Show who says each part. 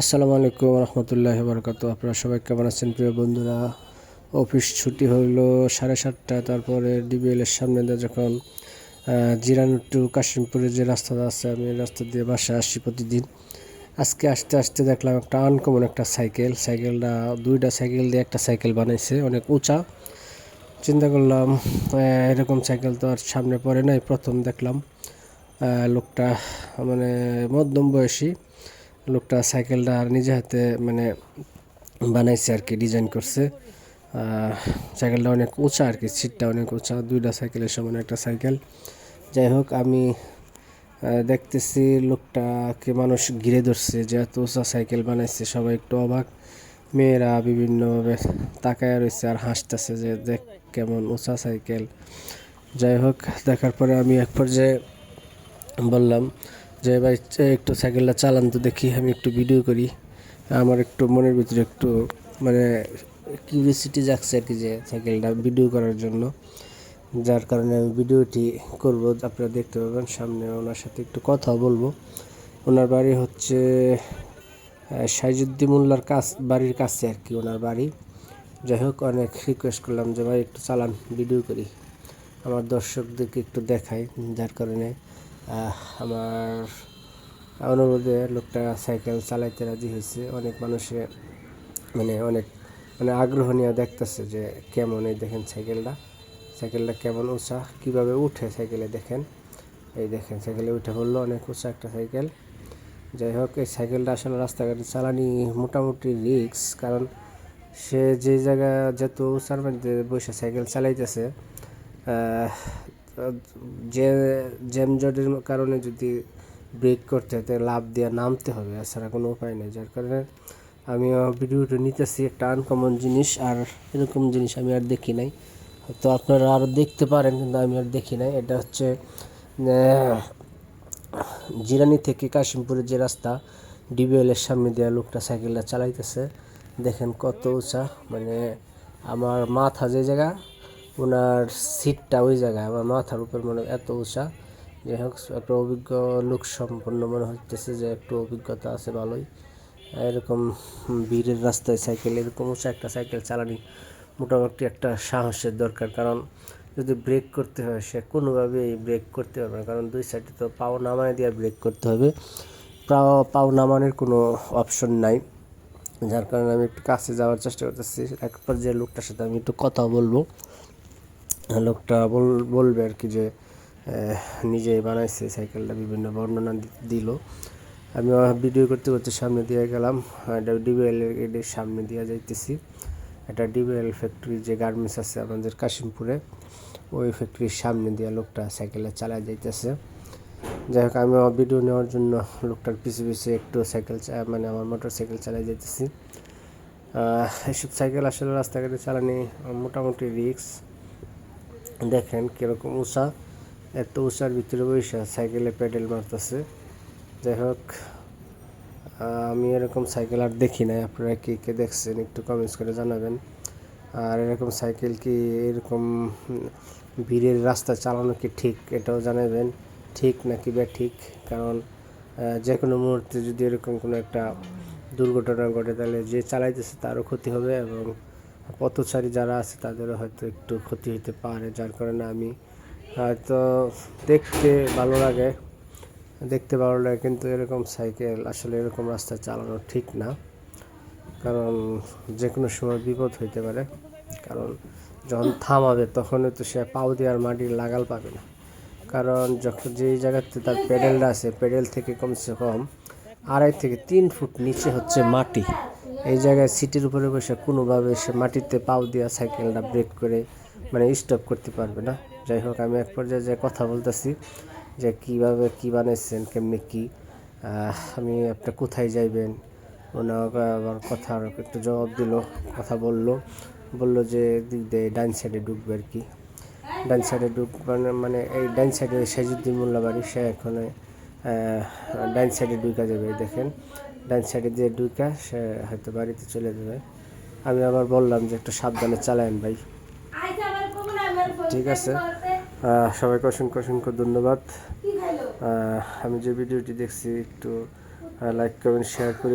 Speaker 1: আসসালামু আলাইকুম রহমতুল্লাহ বরকাত আপনারা সবাই কেমন আছেন প্রিয় বন্ধুরা? অফিস ছুটি হলো সাড়ে সাতটা তারপরে ডিবিএল এর সামনে দিয়ে যখন জিরান টু কাশিমপুরের যে রাস্তাটা আছে, আমি রাস্তা দিয়ে বাসায় আসি প্রতিদিন। আজকে আসতে আসতে দেখলাম একটা আনকমন একটা সাইকেল সাইকেলটা দুইটা সাইকেল দিয়ে একটা সাইকেল বানাইছে, অনেক উঁচা। চিন্তা করলাম এরকম সাইকেল তো আর সামনে পড়ে নাই, প্রথম দেখলাম। লোকটা মানে মধ্যম বয়সী। লোকটা সাইকেলটা আর নিজে হাতে মানে বানাইছে আর কি ডিজাইন করছে। সাইকেলটা অনেক উঁচা আর কি সিটটা অনেক উঁচা, দুইটা সাইকেলের সমান একটা সাইকেল। যাই হোক, আমি দেখতেছি লোকটাকে মানুষ ঘিরে ধরছে যে এত উঁচা সাইকেল বানাইছে, সবাই একটু অবাক। মেয়েরা বিভিন্নভাবে তাকায় রয়েছে আর হাসতেছে যে, দেখ কেমন উঁচা সাইকেল। যাই হোক, দেখার পরে আমি এক পর্যায়ে বললাম যে ভাই একটু সাইকেলটা চালান তো দেখি, আমি একটু ভিডিও করি। আমার একটু মনের ভিতরে একটু মানে কিউরিয়াসিটি জাগছে আর কি যে সাইকেলটা ভিডিও করার জন্য। যার কারণে আমি ভিডিওটি করব, আপনারা দেখতে পাবেন সামনে ওনার সাথে একটু কথা বলব। ওনার বাড়ি হচ্ছে সাইজুদ্দিন মোল্লার কাছ, বাড়ির কাছে আর কি ওনার বাড়ি। যাই হোক, অনেক রিকোয়েস্ট করলাম যে ভাই, একটু চালান ভিডিও করি। আমার দর্শকদেরকে একটু দেখাই, যার কারণে আমার অনুরোধে লোকটা সাইকেল চালাইতে রাজি হয়েছে। অনেক মানুষে মানে অনেক মানে আগ্রহ নিয়ে দেখতেছে যে কেমন এই দেখেন সাইকেলটা। সাইকেলটা কেমন উঁচা, কীভাবে উঠে সাইকেলে দেখেন। এই দেখেন সাইকেলে উঠে বলল, অনেক উঁচা একটা সাইকেল। যাই হোক, এই সাইকেলটা আসলে রাস্তাঘাটে চালানি মোটামুটি রিক্স কারণ সে যে জায়গা যত উঁচার মধ্যে বসে সাইকেল চালাইতেছে যে জ্যামজটের কারণে যদি ব্রেক করতে হয়, তাহলে লাভ দিয়ে নামতে হবে, এছাড়া কোনো উপায় নেই। যার কারণে আমি ভিডিওটা নিতেছি একটা আনকমন জিনিস, আর এরকম জিনিস আমি আর দেখি নাই। তো আপনারা আরও দেখতে পারেন, কিন্তু আমি আর দেখি নাই। এটা হচ্ছে জিরানি থেকে কাশিমপুরের যে রাস্তা, ডিবিএল এর সামনে দেওয়া লোকটা সাইকেলটা চালাইতেছে। দেখেন কত উঁচা মানে আমার মাথা যে জায়গা ওনার সিটটা ওই জায়গায়, আমার মাথার উপর মনে এত উঁচা। যাই হোক, একটা অভিজ্ঞ লোক সম্পন্ন মনে হচ্ছে যে একটু অভিজ্ঞতা আছে ভালোই। এরকম ভিড়ের রাস্তায় সাইকেল, এরকম উঁচা একটা সাইকেল চালানি মোটামুটি একটা সাহসের দরকার। কারণ যদি ব্রেক করতে হয়, সে কোনোভাবেই ব্রেক করতে পারবে না। কারণ দুই সাইডে তো পাও নামায় দিয়ে ব্রেক করতে হবে। পাও পাও নামানোর কোনো অপশন নাই। যার কারণে আমি একটু কাছে যাওয়ার চেষ্টা করতেছি। এক পর্যায়ে লোকটার সাথে আমি একটু কথা বলব। লোকটা বল, বলবে আর কি যে নিজেই বানাইছে সাইকেলটা, বিভিন্ন বর্ণনা দিল। আমি ভিডিও করতে করতে সামনে দিয়ে গেলাম এটা ডিবিএল এর সামনে দিয়ে যাইতেছি। এটা ডিবিএল ফ্যাক্টরি যে গার্মেন্টস আছে আমাদের কাশিমপুরে, ওই ফ্যাক্টরির সামনে দিয়ে লোকটা সাইকেলে চালায় যাইতেছে। যাই হোক, আমি ভিডিও নেওয়ার জন্য লোকটার পিছু পিছু একটু সাইকেল মানে আমার মোটর সাইকেল চালাই যেতেছি এসব সাইকেল আসলে রাস্তাঘাটে চালানি মোটামুটি রিক্স দেখেন কীরকম উঁচা এত উঁচার ভিতরে বসে সাইকেলে প্যাডেল মারতেছে। যাই হোক, আমি এরকম সাইকেল আর দেখি নাই। আপনারা কে কে দেখছেন একটু কমেন্টস করে জানাবেন। আর এরকম সাইকেল কি এরকম, ভিড়ের রাস্তা চালানো কি ঠিক? এটাও জানাবেন। ঠিক নাকি বা ঠিক? কারণ যে কোনো মুহূর্তে যদি এরকম কোনো একটা দুর্ঘটনা ঘটে, তাহলে যে চালাইতেছে তারও ক্ষতি হবে এবং পথচারী যারা আছে তাদেরও হয়তো একটু ক্ষতি হতে পারে, যার কারণে আমি হয়তো দেখতে ভালো লাগে, দেখতে ভালো লাগে কিন্তু এরকম সাইকেল আসলে এরকম রাস্তায় চালানো ঠিক না। কারণ যে কোনো সময় বিপদ হইতে পারে, কারণ যখন থামাবে তখন তো সে পাও দেওয়ার মাটির লাগাল পাবে না। কারণ যখন যেই জায়গাতে তার প্যাডেলটা আছে প্যাডেল থেকে কমসে কম আড়াই থেকে তিন ফুট নিচে হচ্ছে মাটি। এই জায়গায় সিটের উপরে বসে কোনোভাবে সে মাটিতে পাও দেওয়া সাইকেলটা ব্রেক করে মানে স্টপ করতে পারবে না। যাই হোক, আমি এক পর্যায়ে যে কথা বলতেছি যে কীভাবে কি বানাইছেন, কেমনি কি আমি আপনি কোথায় যাইবেন? ওনাকে আবার কথার একটু জবাব দিল, কথা বলল। বলল যে দিক দিয়ে ডান সাইডে ঢুকবে আর কি। ডান সাইডে ঢুক মানে মানে এই ডান সাইডে সাইজুদ্দিন মোল্লা বাড়ি, সে এখানে ডান সাইডে ঢুকা যাবে, দেখেন। ডান সাইডে দিয়ে ঢুকা সে হয়তো বাড়িতে চলে যাবে। আমি আবার বললাম যে একটু সাবধানে চালায়েন ভাই। ঠিক আছে। সবাইকে অসংখ্য অসংখ্য ধন্যবাদ। আমি যে ভিডিওটি দেখছি একটু লাইক কমেন্ট শেয়ার করে